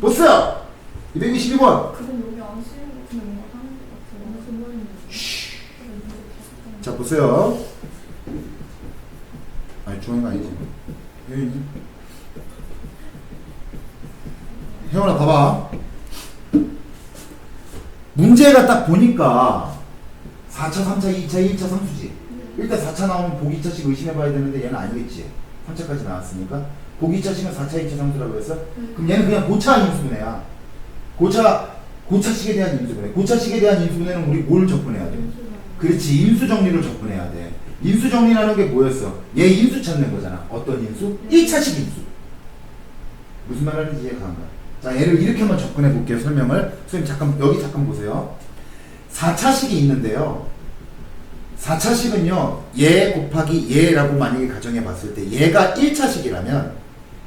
보세요. 222번. 그건 여기 안 쓰이는 것 같은데 뭔가 하는 것 같아. 어느 순간인지. 자 보세요. 아니 중앙이가 아니지. 혜원아 봐봐. 문제가 딱 보니까 4차, 3차, 2차, 1차, 3수지. 일단 4차 나오면 보기 2차씩 의심해봐야 되는데 얘는 아니겠지. 3차까지 나왔으니까. 보기 2차씩은 4차, 2차, 3수라고 해서 그럼 얘는 그냥 고차 인수분해야. 고차, 고차식에 대한 인수분해. 고차식에 대한 인수분해는 우리 뭘 접근해야 돼? 그렇지 인수 정리를 접근해야 돼. 인수 정리라는 게 뭐였어? 얘 인수 찾는 거잖아. 어떤 인수? 1차식 인수. 무슨 말 하는지 이해가 안 가. 자, 얘를 이렇게 한번 접근해 볼게요. 설명을. 선생님 잠깐 여기 잠깐 보세요. 4차식이 있는데요. 4차식은요. 얘 곱하기 얘라고 만약에 가정해 봤을 때 얘가 1차식이라면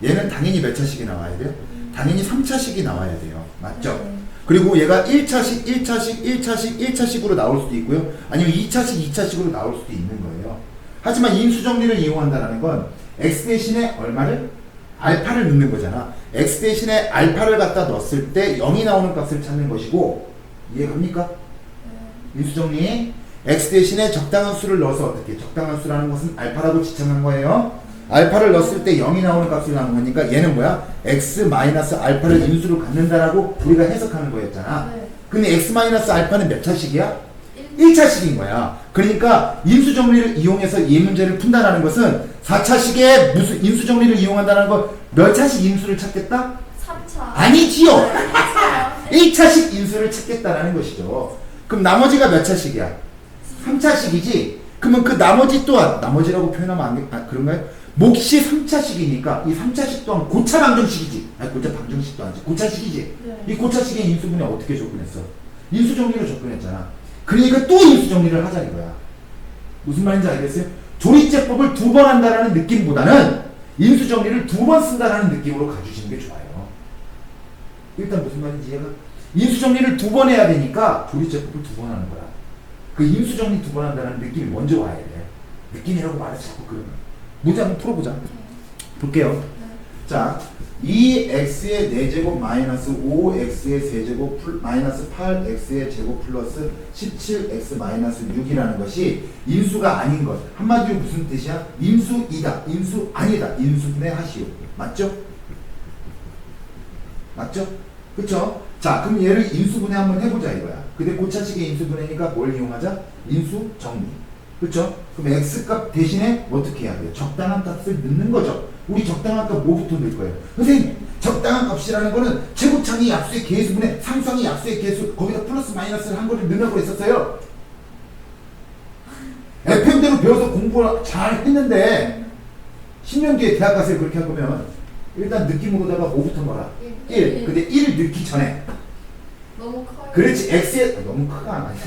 얘는 당연히 몇 차식이 나와야 돼요? 당연히 3차식이 나와야 돼요. 맞죠? 그리고 얘가 1차식, 1차식, 1차식, 1차식으로 나올 수도 있고요. 아니면 2차식, 2차식으로 나올 수도 있는 거예요. 하지만 인수정리를 이용한다는 건 x 대신에 얼마를? 알파를 넣는 거잖아. x 대신에 알파를 갖다 넣었을 때 0이 나오는 값을 찾는 것이고 이해갑니까? 인수정리 x 대신에 적당한 수를 넣어서 어떻게 적당한 수라는 것은 알파라고 지칭한 거예요. 알파를 넣었을 때 0이 나오는 값이 나오는 거니까 얘는 뭐야? x 마이너스 알파를 인수로 갖는다라고 우리가 해석하는 거였잖아. 네. 근데 x 마이너스 알파는 몇 차식이야? 1차식인 거야. 그러니까 인수 정리를 이용해서 이 문제를 푼다라는 것은 4차식에 무슨 인수 정리를 이용한다는 거몇 차식 인수를 찾겠다? 3차. 아니지요. 3차. 1차식 인수를 찾겠다라는 것이죠. 그럼 나머지가 몇 차식이야? 3차식이지. 그러면 그 나머지 또한 나머지라고 표현하면 안 돼? 아, 그런가요? 몫이 3차식이니까 이 3차식 또한 고차 방정식이지. 아니 고차 방정식도 아니지. 고차식이지. 네. 이 고차식의 인수분해 어떻게 접근했어? 인수 정리로 접근했잖아. 그러니까 또 인수 정리를 하자 이거야. 무슨 말인지 알겠어요? 조리제법을 두 번 한다라는 느낌보다는 인수 정리를 두 번 쓴다라는 느낌으로 가주시는 게 좋아요. 일단 무슨 말인지 이해가? 인수 정리를 두 번 해야 되니까 조리제법을 두 번 하는 거야. 그 인수 정리 두 번 한다는 느낌이 먼저 와야 돼. 느낌이라고 말해서 자꾸 그러면. 문제 한번 풀어보자. 볼게요. 자, 2x의 4제곱 마이너스 5x의 세제곱 플- 마이너스 8x의 제곱 플러스 17x 마이너스 6이라는 것이 인수가 아닌 것. 한마디로 무슨 뜻이야? 인수이다. 인수 아니다. 인수분해 하시오. 맞죠? 맞죠? 그쵸? 자, 그럼 얘를 인수분해 한번 해보자 이거야. 근데 고차식의 인수분해니까 뭘 이용하자? 인수 정리. 그쵸? 그럼 x값 대신에 어떻게 해야 돼요? 적당한 값을 넣는 거죠. 우리 적당한 값 뭐부터 넣을 거예요? 선생님, 적당한 값이라는 거는 최고창이 약수의 개수분의 상수항이 약수의 개수 거기다 플러스 마이너스를 한 거를 넣으라고 했었어요. FM대로 배워서 공부 잘 했는데 10년 뒤에 대학 가서 그렇게 할 거면 일단 느낌으로다가 뭐부터 넣어라? 1. 근데 1 넣기 전에 너무 커요. 그렇지 x에 아, 너무 크가 안 하네.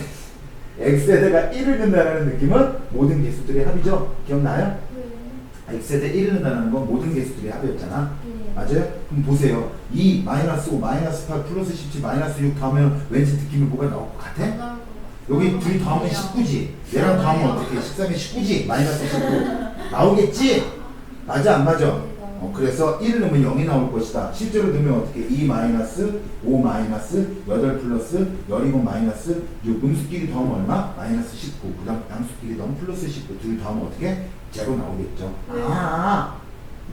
X에다가 1을 넣는다는 느낌은 모든 개수들의 합이죠. 기억나요? 네. x에다 1을 넣는다는 건 모든 개수들의 합이었잖아. 네. 맞아요? 그럼 보세요. 2 마이너스 5 마이너스 8 플러스 17 마이너스 6 더하면 왠지 느낌이 뭐가 나올 것 같아? 같아요. 여기 둘이 더하면 19지. 얘랑 더하면 어떻게? 13에 19지. 마이너스 19. 나오겠지? 맞아 안 맞아? 어, 그래서 1을 넣으면 0이 나올 것이다. 실제로 넣으면 어떻게? 2 마이너스 5 마이너스 8 플러스 17 마이너스 6 음수끼리 더하면 얼마? 마이너스 19. 그 다음 양수끼리 더하면 플러스 19. 둘이 더하면 어떻게? 제로 나오겠죠. 네. 아,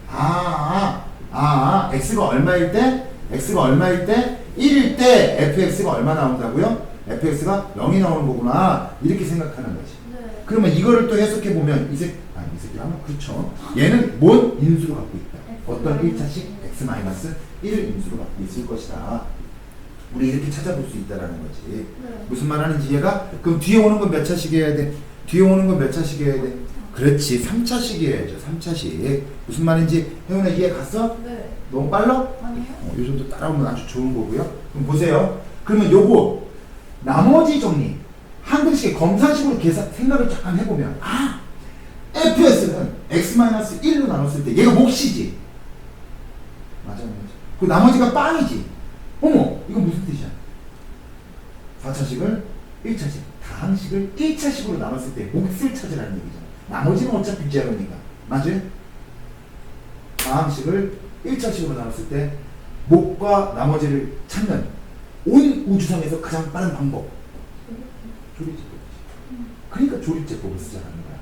아, 아, 아, 아, x가 얼마일 때? x가 얼마일 때? 1일 때 fx가 얼마 나온다고요? fx가 0이 나오는 거구나. 이렇게 생각하는 거지. 네. 그러면 이거를 또 해석해 보면 이 새, 아니 이 새끼라면 그렇죠. 얘는 뭔 인수로 갖고 있다. 어떤 1차식 x 마이너스 1을 인수로 갖고 있을 것이다. 우리 이렇게 찾아볼 수 있다라는 거지. 네. 무슨 말 하는지 이해가? 그럼 뒤에 오는 건 몇 차식 해야 돼? 뒤에 오는 건 몇 차식 해야 돼? 그렇지, 3차식 해야죠. 3차식. 무슨 말인지 혜원아 이해 갔어? 네. 너무 빨라? 아니요. 어, 이 정도 따라오면 아주 좋은 거고요. 그럼 보세요. 그러면 요거 나머지 정리 한 글씨의 검사식으로 계산 생각을 잠깐 해보면 아 fs는 x-1로 나눴을 때 얘가 몫이지. 맞아, 맞아. 그 나머지가 빵이지. 어머, 이거 무슨 뜻이야? 4차식을 1차식, 다항식을 1차식으로 나눴을 때 몫을 찾으라는 얘기잖아. 나머지는 어차피 제로니까. 맞아요? 다항식을 1차식으로 나눴을 때 목과 나머지를 찾는 온 우주선에서 가장 빠른 방법. 조립제법. 그러니까 조립제법을 쓰자는 거야.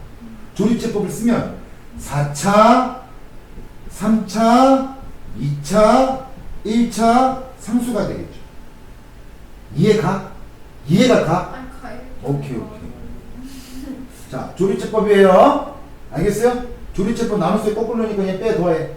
조립제법을 쓰면 4차, 3차, 2차, 1차 상수가 되겠죠. 이해가? 이해가 가? 안 가요. 오케이, 오케이. 자, 조립제법이에요. 알겠어요? 조립제법 나눴어요. 거꾸로 넣으니까 얘 빼, 더해.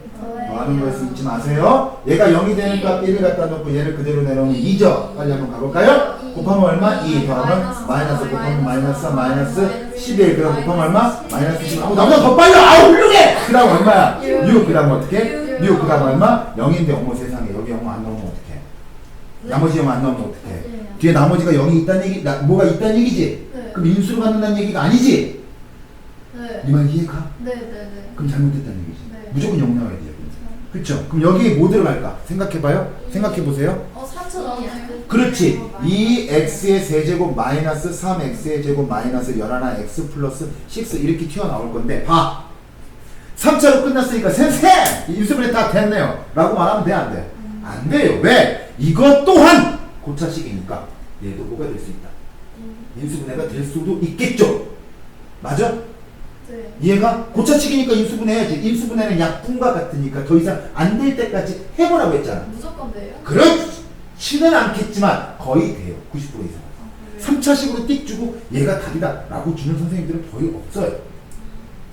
많은 거에서 잊지 마세요. 얘가 0이 되는 값 1을 갖다 놓고 얘를 그대로 내놓으면 2죠. 빨리 한번 가볼까요? 곱하면 얼마? 2 더하면 마이너스 곱하면 마이너스 마이너스 11 그럼 곱하면 얼마? 마이너스 10 어, 나보다 더 빨리 아우 훌륭해! 그 다음 얼마야? 6 그 다음 어떻게? 6 그 다음 얼마? 0인데 어머 세상에 여기 0안 넣으면 어떡해 나머지 0안 넣으면 어떡해 뒤에 나머지가 0이 있다는 얘기 나, 뭐가 있다는 얘기지? 네. 그럼 인수로 갖는다는 얘기가 아니지? 네. 이말 이해가? 네, 네, 네. 그럼 잘못됐다는 얘기지 네. 무조건 0 나와야 돼요 그렇죠. 그럼 여기에 뭐 들어갈까? 생각해봐요. 생각해보세요. 어, 4천 원이요? 그렇지. 2x의 세제곱 마이너스 3x의 제곱 마이너스 11x 플러스 6 이렇게 튀어나올 건데 봐. 3차로 끝났으니까 쌤쌤! 인수분해 다 됐네요. 라고 말하면 돼? 안 돼? 안 돼요. 왜? 이것 또한 고차식이니까 얘도 뭐가 될 수 있다. 인수분해가 될 수도 있겠죠. 맞아? 네. 얘가 고차식이니까 인수분해야지. 인수분해는 약분과 같으니까 더 이상 안 될 때까지 해보라고 했잖아. 무조건 돼요? 그렇지 는 않겠지만 거의 돼요. 90% 이상. 아, 그래요? 3차식으로 띡 주고 얘가 답이다 라고 주는 선생님들은 거의 없어요.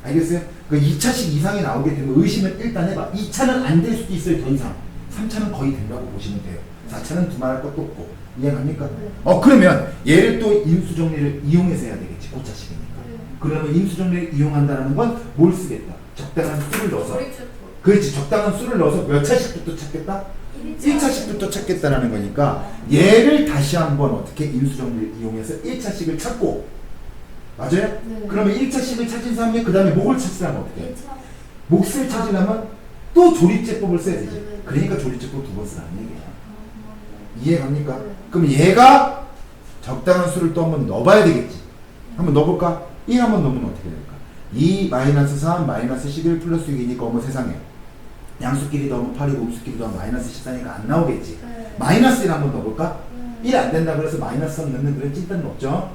알겠어요? 그 2차식 이상이 나오게 되면 의심을 일단 해봐. 2차는 안 될 수도 있어요. 더 이상. 3차는 거의 된다고 보시면 돼요. 4차는 두말할 것도 없고. 이해갑니까? 네. 어 그러면 얘를 또 임수정리를 이용해서 해야 되겠지. 고차식이니까. 네. 그러면 임수정리를 이용한다는 건 뭘 쓰겠다? 적당한 수를 넣어서. 그렇지 적당한 수를 넣어서 몇 차식부터 찾겠다? 1차식부터 찾겠다라는 거니까 얘를 다시 한번 어떻게 인수정리를 이용해서 1차식을 찾고 맞아요? 네. 그러면 1차식을 찾은 사람이 그 다음에 목을 찾으려면 어떻게 해? 1차. 몫을 찾으려면 또 조립제법을 써야 되지 네, 네. 그러니까 조립제법 두 번 쓰라는 얘기야 아, 이해갑니까? 네. 그럼 얘가 적당한 수를 또 한번 넣어봐야 되겠지 한번 넣어볼까? 1 한번 넣으면 어떻게 될까? 2 마이너스 3 마이너스 11 플러스 6이니까 어머 세상에 양수끼리 넣으면 8이고 음수끼리 넣으면 마이너스 14니까 안 나오겠지 네. 마이너스 1 한번 넣어볼까? 네. 1안 된다 그래서 마이너스 3 넣는 그런 찐따는 없죠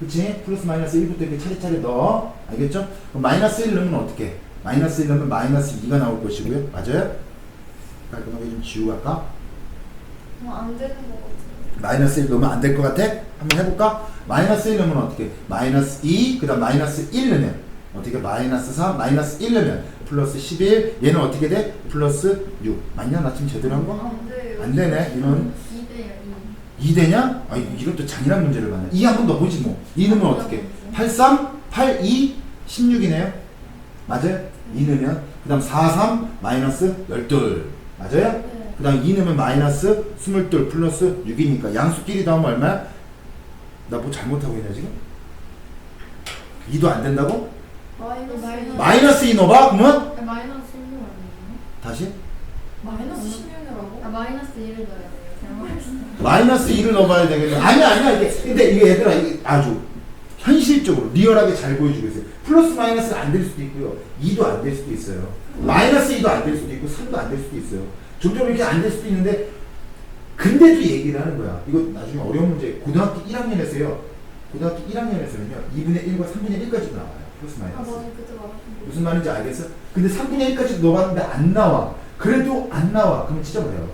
그치? 플러스 마이너스 1부터 이렇게 차례차례 넣어 알겠죠? 그럼 마이너스 1 넣으면 어떻게? 마이너스 1 넣으면 마이너스 2가 나올 것이고요 맞아요? 깔끔하게 좀 지우고 갈까? 어, 안 되는 거 같아요. 마이너스 1 넣으면 안 될 것 같아? 한번 해볼까? 마이너스 1 넣으면 어떻게? 마이너스 2, 그 다음 마이너스 1 넣으면 어떻게? 마이너스 3, 마이너스 1 넣으면 플러스 11, 얘는 어떻게 돼? 플러스 6. 맞냐? 나 지금 제대로 한 거? 안 되네. 2대요, 2 되냐? 아, 이건 또 잔인한 문제를 받네. 2 한 번 더 보지 뭐. 2 넣으면 어떻게? 8, 3, 8, 2, 16이네요. 맞아요? 2 넣으면. 그 다음 4, 3, 마이너스 12. 맞아요? 네. 그 다음 2 넣으면 마이너스 22 플러스 6이니까 양수끼리 더하면 얼마야? 나 뭐 잘못하고 있냐 지금? 2도 안 된다고? 마이너스. 마이너스. 마이너스 2 넣어봐 그러면 아, 마이너스 16 아니에요? 다시 마이너스 16이라고? 아 마이너스 1을 넣어야 돼요. 잘못했어요. 마이너스 2를 넣어봐야 되겠네 아니야 아니야 이게 근데 이게 얘들아 이게 아주 현실적으로 리얼하게 잘 보여주고 있어요 플러스 마이너스가 안될 수도 있고요 2도 안 될 수도 있어요 마이너스 2도 안 될 수도 있고 3도 안 될 수도 있어요 점점 이렇게 안 될 수도 있는데 근데도 얘기를 하는 거야 이거 나중에 어려운 문제 고등학교 1학년에서요 고등학교 1학년에서는요 2분의 1과 3분의 1까지 나와요 플러스 아, 마이너스 말했던 무슨 말인지 알겠어? 근데 3분의 1까지 넣어봤는데 안 나와. 그래도 안 나와. 그러면 찢어버려요.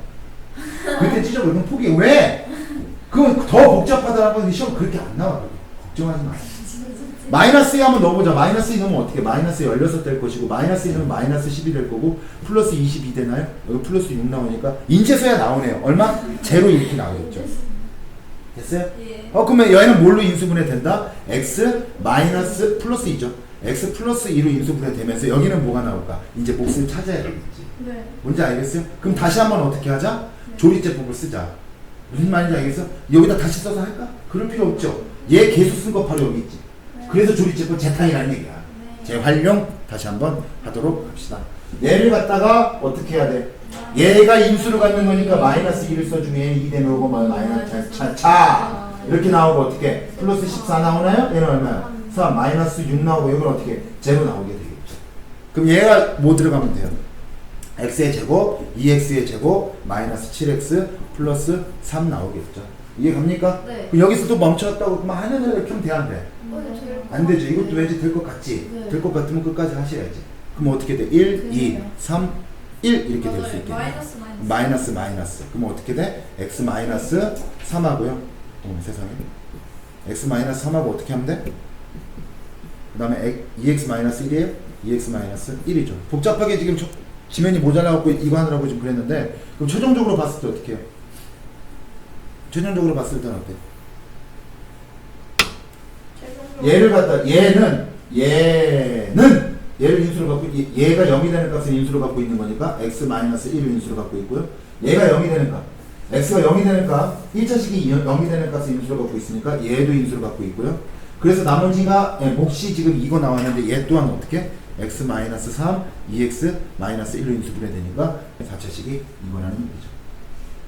그때 찢어버려. 그럼 포기해. 왜? 그건 더 복잡하다라는 건 시험 그렇게 안 나와. 걱정하지 마. 마이너스 2 한번 넣어보자. 마이너스 2 넣으면 어떻게? 마이너스 16 될 것이고, 마이너스 2 넣으면 마이너스 12 될 거고, 플러스 22 되나요? 여기 플러스 6 나오니까, 인체수야 나오네요. 얼마? 제로 이렇게 나오겠죠. 됐어요? 예. 어 그러면 얘는 뭘로 인수분해 된다? x 마이너스 플러스 2죠. x 플러스 2로 인수분해 되면서 여기는 뭐가 나올까? 이제 몫을 찾아야 되겠지. 네. 뭔지 알겠어요? 그럼 다시 한번 어떻게 하자? 조리제법을 쓰자. 무슨 말인지 알겠어? 여기다 다시 써서 할까? 그럴 필요 없죠. 얘 개수 쓴 거 바로 여기 있지. 그래서 조리제법 재탕이라는 얘기야. 네. 재활용 다시 한번 하도록 합시다. 얘를 갖다가 어떻게 해야 돼? 얘가 인수를 갖는 거니까 마이너스 2를 써주면 2 되는 거고 마- 마이너스 차, 차, 차. 이렇게 나오고 어떻게? 플러스 14 나오나요? 얘는 얼마야? 4 마이너스 6 나오고 여기는 어떻게? 제로 나오게 되겠죠. 그럼 얘가 뭐 들어가면 돼요? x의 제곱, 2x의 제곱, 마이너스 7x 플러스 3 나오겠죠. 이해 갑니까? 네. 그럼 여기서 또 멈췄다고 그만 하는 이렇게 하면 돼, 안 돼? 될안 되죠. 것 이것도. 왠지 될 것 같지? 네. 될것 같으면 끝까지 하셔야지. 그럼 어떻게 돼? 1, 2, 되네요. 3, 1 이렇게 될 수. 있겠네. 마이너스 마이너스. 마이너스 마이너스. 그럼 어떻게 돼? x 마이너스 3하고요. 어, 세상에. x 마이너스 3하고 어떻게 하면 돼? 그 다음에 2x 마이너스 1이에요? 2x 마이너스 1이죠. 복잡하게 지금 저- 지면이 모자라갖고 이거 하느라고 좀 그랬는데 그럼 최종적으로 봤을 때 어떻게 해요? 최종적으로 봤을 때는 어때? 최종적으로 얘를 갖다 얘는 얘는 얘를 인수로 갖고 얘- 얘가 0이 되는 값을 인수로 갖고 있는 거니까 x 마이너스 1을 인수로 갖고 있고요. 얘가 0이 되는 값 x가 0이 되는 값 1차식이 0이 되는 값을 인수로 갖고 있으니까 얘도 인수로 갖고 있고요. 그래서 나머지가 예, 몫이 지금 이거 나왔는데 얘 또한 어떻게 x 마이너스 3 2x 마이너스 1로 인수분해 되니까 4차식이 이거라는 얘기죠.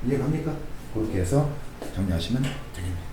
이해 갑니까? 그렇게 해서 정리하시면 되겠네요.